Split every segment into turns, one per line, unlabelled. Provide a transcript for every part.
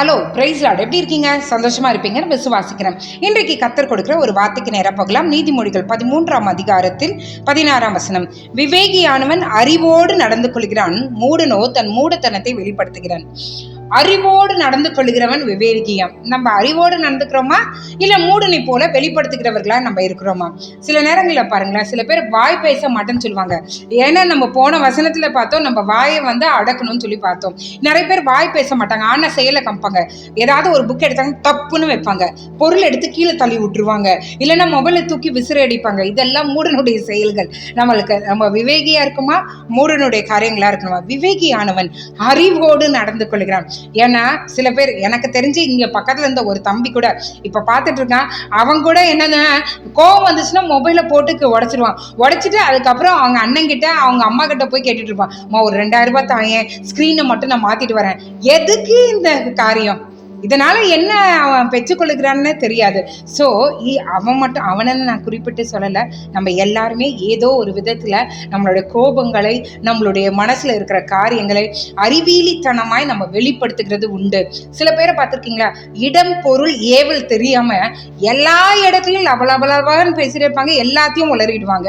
Hello price Lord எப்படி இருக்கீங்க? சந்தோஷமா இருப்பீங்கன்னு விசுவாசிக்கிறேன் இன்றைக்கு கத்தர் கொடுக்கிற ஒரு வார்த்தைக்கு நேராக போகலாம். நீதிமொழிகள் பதிமூன்றாம் அதிகாரத்தில் பதினாறாம் வசனம். விவேகியானவன் அறிவோடு நடந்து கொள்கிறான். மூடனோ தன் மூடத்தனத்தை வெளிப்படுத்துகிறான். அறிவோடு நடந்து கொள்கிறவன் விவேகியம். நம்ம அறிவோடு நடந்துக்கிறோமா? இல்ல மூடனை போல வெளிப்படுத்துகிறவர்களா நம்ம இருக்கிறோமா? சில நேரங்களில் பாருங்களேன் சில பேர் வாய் பேச மாட்டேன்னு சொல்லுவாங்க. ஏன்னா நம்ம போன வசனத்துல பார்த்தோம் நம்ம வாயை வந்து அடக்கணும்னு சொல்லி பார்த்தோம். நிறைய பேர் வாய் பேச மாட்டாங்க ஆனா செயலை கம்பாங்க. ஏதாவது ஒரு புக் எடுத்தாங்க தப்புன்னு வைப்பாங்க. பொருள் எடுத்து கீழே தள்ளி விட்டுருவாங்க. இல்லைன்னா மொபைலை தூக்கி விசிறு அடிப்பாங்க. இதெல்லாம் மூடனுடைய செயல்கள். நம்மளுக்கு நம்ம விவேகியா இருக்குமா? மூடனுடைய காரியங்களா இருக்கணுமா? விவேகியானவன் அறிவோடு நடந்து கொள்கிறான். ஏன்னா சில பேர் எனக்கு தெரிஞ்சு இங்க பக்கத்துல இருந்த ஒரு தம்பி கூட இப்ப பார்த்துட்டு இருக்கான். அவன் கூட என்னன்னா கோவம் வந்துச்சுன்னா மொபைலை போட்டு உடச்சிடுவான் உடைச்சிட்டு அதுக்கப்புறம் அவங்க அண்ணன் கிட்ட அவங்க அம்மா கிட்ட போய் கேட்டுட்டு இருப்பான். அம்மா ஒரு ரெண்டாயிரம் ரூபாய் தாயேன். ஸ்க்ரீனை மட்டும் நான் மாத்திட்டு வரேன். எதுக்கு இந்த காரியம்? இதனால் என்ன அவன் பெற்றுக்கொள்ளுகிறான்னு தெரியாது. ஸோ அவன் மட்டும் அவனை நான் குறிப்பிட்டு சொல்லலை. நம்ம எல்லாருமே ஏதோ ஒரு விதத்தில் நம்மளுடைய கோபங்களை நம்மளுடைய மனசில் இருக்கிற காரியங்களை அறிவியலித்தனமாய் நம்ம வெளிப்படுத்துகிறது உண்டு. சில பேரை பார்த்துருக்கீங்களா? இடம் பொருள் ஏவல் தெரியாமல் எல்லா இடத்துலையும் லபலபலவான்னு பேசிட்டு இருப்பாங்க எல்லாத்தையும் உளறிடுவாங்க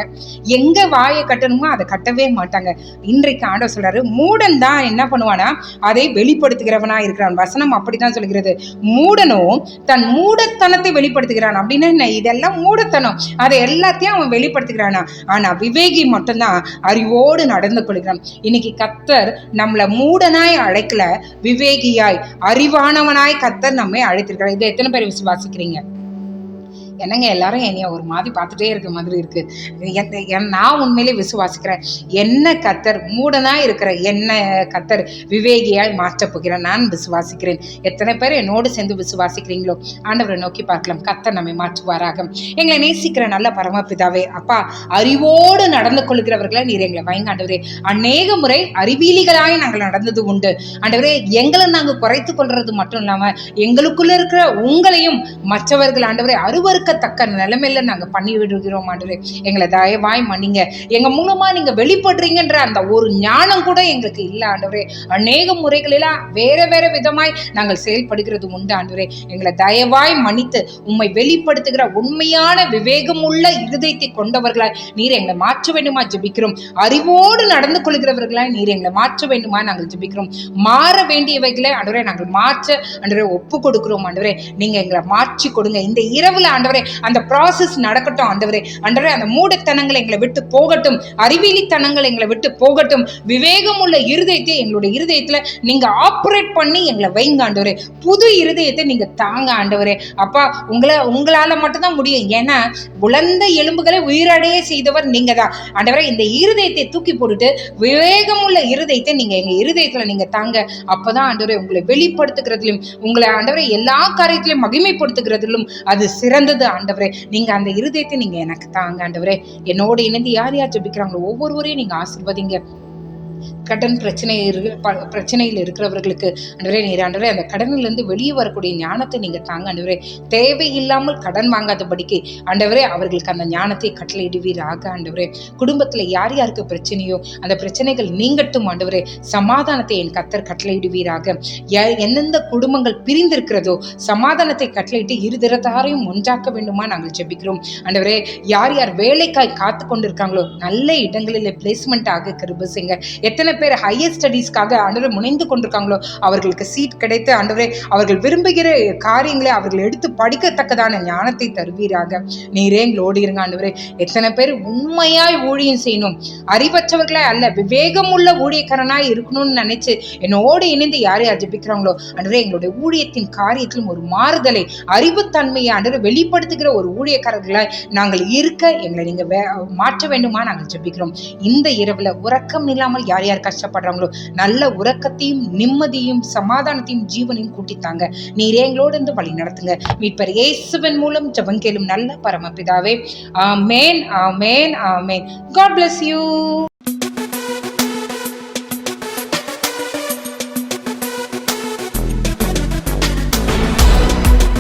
எங்கே வாயை கட்டணுமோ அதை கட்டவே மாட்டாங்க இன்றைக்கு ஆண்டவர் சொல்கிறாரு மூடன் தான் என்ன பண்ணுவானா அதை வெளிப்படுத்துகிறவனா இருக்கிறான் வசனம் அப்படி தான் அப்படிதான் சொல்கிறது. மூடனும் தன் மூடத்தனத்தை வெளிப்படுத்துகிறான். அப்படின்னா என்ன? இதெல்லாம் மூடத்தனம். அதை எல்லாத்தையும் அவன் வெளிப்படுத்துகிறானா? ஆனா விவேகி மட்டும்தான் அறிவோடு நடந்து கொள்கிறான். இன்னைக்கு கத்தர் நம்மளை மூடனாய் அழைக்கல விவேகியாய் அறிவானவனாய் கத்தர் நம்மை அழைத்திருக்கிறார். இதை எத்தனை பேர் விசுவாசிக்கிறீங்க? என்னங்க எல்லாரும் என்னைய ஒரு மாதிரி பார்த்துட்டே இருக்க மாதிரி இருக்கு. நான் உண்மையிலே விசுவாசிக்கிறேன். என்ன கத்தர் மூடனா இருக்கிற என்ன கத்தர் விவேகியாய் மாற்றப் போகிறேன் நான் விசுவாசிக்கிறேன். எத்தனை பேர் என்னோடு சேர்ந்து விசுவாசிக்கிறீங்களோ ஆண்டவரை நோக்கி பார்க்கலாம். கத்தர் நம்மை மாற்றுவாராக. எங்களை நேசிக்கிற நல்ல பரமபிதாவே அப்பா அறிவோடு நடந்து கொள்கிறவர்களை நீர் எங்களை பயங்க ஆண்டவரே. அநேக முறை அறிவியலிகளாய் நாங்கள் நடந்தது உண்டு. ஆண்டவரே எங்களை நாங்கள் குறைத்து கொள்றது மட்டும் இல்லாமல் எங்களுக்குள்ள இருக்கிற உங்களையும் மற்றவர்கள் ஆண்டவரை அருவருக்கு ஏற்கத்தக்க நிலைமையில நாங்க பண்ணி விடுகிறோம் ஆண்டவரே எங்களை தயவாய் மன்னிங்க. எங்க மூலமா நீங்க வெளிப்படுறீங்கன்ற அந்த ஒரு ஞானம் கூட எங்களுக்கு இல்ல ஆண்டவரே. அநேக முறைகளெல்லாம் வேற வேற விதமாய் நாங்கள் செயல்படுகிறது உண்டு ஆண்டவரே. எங்களை தயவாய் மன்னித்து உண்மை வெளிப்படுத்துகிற உண்மையான விவேகம் உள்ள இருதயத்தை கொண்டவர்களாய் நீர் எங்களை மாற்ற வேண்டுமா ஜபிக்கிறோம். அறிவோடு நடந்து கொள்கிறவர்களாய் நீர் எங்களை மாற்ற வேண்டுமா நாங்கள் ஜபிக்கிறோம். மாற வேண்டியவைகளை ஆண்டவரே நாங்கள் மாற்ற ஆண்டவரே ஒப்பு கொடுக்கிறோம் ஆண்டவரே. நீங்க எங்களை மாற்றி கொடுங்க. இந்த இரவுல ஆண்டவரை அந்த ப்ராசஸ் நடக்கட்டும் ஆண்டவரே. ஆண்டவரே அந்த மூடத்தனங்களை எங்களை விட்டு போகட்டும். அறிவியலித்தனங்களை எங்களை விட்டு போகட்டும். விவேகம் உள்ள இருதயத்தை எங்களுடைய இருதயத்துல நீங்க ஆப்ரேட் பண்ணி எங்களை வைங்க ஆண்டவரே. புது இருதயத்தை நீங்க தாங்க ஆண்டவரே. அப்பா உங்களை உங்களால மட்டும்தான் முடியும். ஏன்னா உழந்த எலும்புகளை உயிரடைய செய்தவர் நீங்கள் தான் ஆண்டவரே இந்த இருதயத்தை தூக்கி போட்டுட்டு விவேகம் உள்ள இருதயத்தை நீங்க எங்க இருதயத்துல நீங்க தாங்க. அப்போதான் ஆண்டவரே உங்களை வெளிப்படுத்துகிறதுலையும் உங்களை ஆண்டவரை எல்லா காரியத்திலையும் மகிமைப்படுத்துகிறதிலும் அது சிறந்தது ஆண்டவரே நீங்க அந்த இருதயத்தை நீங்க எனக்கு தாங்க ஆண்டவரே. என்னோட இணைந்து யார் யார் ஜபிக்கிறாங்களோ ஒவ்வொருவரையும் நீங்க ஆசிர்வதிங்க. கடன் பிரச்சனை ப- பிரச்சனையில் இருக்கிறவர்களுக்கு அன்றுவரே நீர் ஆண்டவரே அந்த கடனிலிருந்து வெளியே வரக்கூடிய ஞானத்தை நீங்க தாங்க அன்றுவரே. தேவையில்லாமல் கடன் வாங்காதபடிக்கு ஆண்டவரே அவர்களுக்கு அந்த ஞானத்தை கட்டளையிடுவீராக ஆண்டவரே குடும்பத்துல யார் யாருக்கு பிரச்சனையோ அந்த பிரச்சனைகள் நீங்கட்டும் ஆண்டவரே சமாதானத்தை என் கத்தர் கட்டளையிடுவீராக. எந்தெந்த குடும்பங்கள் பிரிந்திருக்கிறதோ சமாதானத்தை கட்டளையிட்டு இருதிரத்தாரையும் ஒன்றாக்க வேண்டுமா நாங்கள் ஜெபிக்கிறோம். ஆண்டவரே யார் யார் வேலைக்காய் காத்து கொண்டிருக்காங்களோ நல்ல இடங்களில் பிளேஸ்மெண்ட் ஆக கிருபசிங்க எத்தனை பேர் ஹையர் ஸ்டடீஸ்க்காக ஆண்டவரை முனைந்து கொண்டிருக்காங்களோ அவர்களுக்கு சீட் கிடைத்து ஆண்டவரே அவர்கள் விரும்புகிற காரியங்களை அவர்கள் எடுத்து படிக்கத்தக்கதான ஞானத்தை தருவீராக. நீரே எங்களோடு இருங்க ஆண்டவரே. எத்தனை பேர் உண்மையாய் ஊழியம் செய்யணும். அறிவற்றவர்களாய் அல்ல விவேகம் உள்ள ஊழியக்காரனாய் இருக்கணும்னு நினைச்சு என்னோடு இணைந்து யார் யார் ஜபிக்கிறாங்களோ ஆண்டவரே எங்களுடைய ஊழியத்தின் காரியத்திலும் ஒரு மாறுதலை அறிவுத்தன்மையை ஆண்டவரை வெளிப்படுத்துகிற ஒரு ஊழியக்காரர்களாய் நாங்கள் இருக்க எங்களை நீங்க வே- மாற்ற வேண்டுமா நாங்கள் ஜபிக்கிறோம். இந்த இரவுல உறக்கம் இல்லாமல் யார் யார் கஷ்டப்படுறாங்களோ நல்ல உறக்கத்தையும் நிம்மதியும் சமாதானத்தையும் ஜீவனையும் கூட்டித்தாங்க. நீரே எங்களோடு இருந்து வழி நடத்துங்க. மீட்பர் இயேசுவின் மூலம் ஜபம் கேளும் நல்ல பரமபிதாவே. ஆமேன் ஆமேன் ஆமேன். God bless you